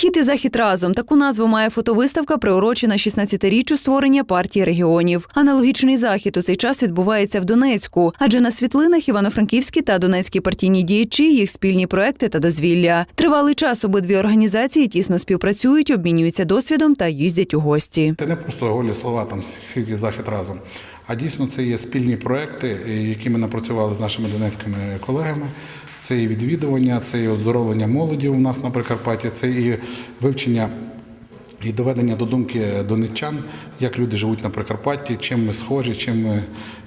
Схід і захід разом таку назву має фотовиставка, приурочена 16-річчю створення партії регіонів. Аналогічний захід у цей час відбувається в Донецьку, адже на світлинах івано-франківські та донецькі партійні діячі, їх спільні проекти та дозвілля. Тривалий час обидві організації тісно співпрацюють, обмінюються досвідом та їздять у гості. Це не просто голі слова, там схід і захід разом. А дійсно це є спільні проекти, які ми напрацювали з нашими донецькими колегами. Це і відвідування, це і оздоровлення молоді у нас на Прикарпатті, це і вивчення і доведення до думки донеччан, як люди живуть на Прикарпатті, чим ми схожі, чим ми,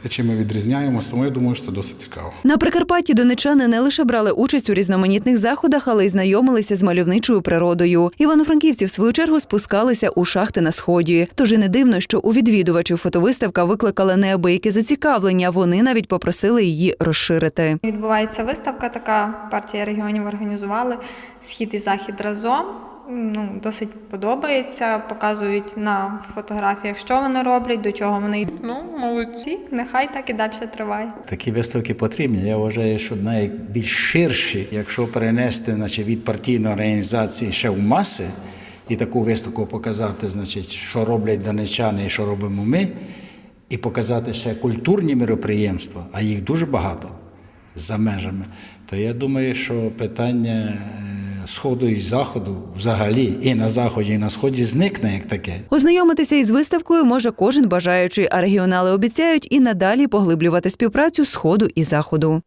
чим ми відрізняємось. Тому я думаю, що це досить цікаво. На Прикарпатті донечани не лише брали участь у різноманітних заходах, але й знайомилися з мальовничою природою. Івано-франківці в свою чергу спускалися у шахти на сході. Тож і не дивно, що у відвідувачів фотовиставка викликала неабияке зацікавлення. Вони навіть попросили її розширити. Відбувається виставка, така партія регіонів організували схід і захід разом. Ну, досить подобається. Показують на фотографіях, що вони роблять, до чого вони йдуть. Ну, молодці, нехай так і далі триває. Такі виставки потрібні. Я вважаю, що найбільш ширші, якщо перенести значить, від партійної організації ще в маси і таку виставку показати, значить, що роблять донечани і що робимо ми, і показати ще культурні міроприємства, а їх дуже багато за межами, то я думаю, що питання сходу і заходу взагалі і на заході, і на сході зникне як таке. Ознайомитися із виставкою може кожен бажаючий, а регіонали обіцяють і надалі поглиблювати співпрацю сходу і заходу.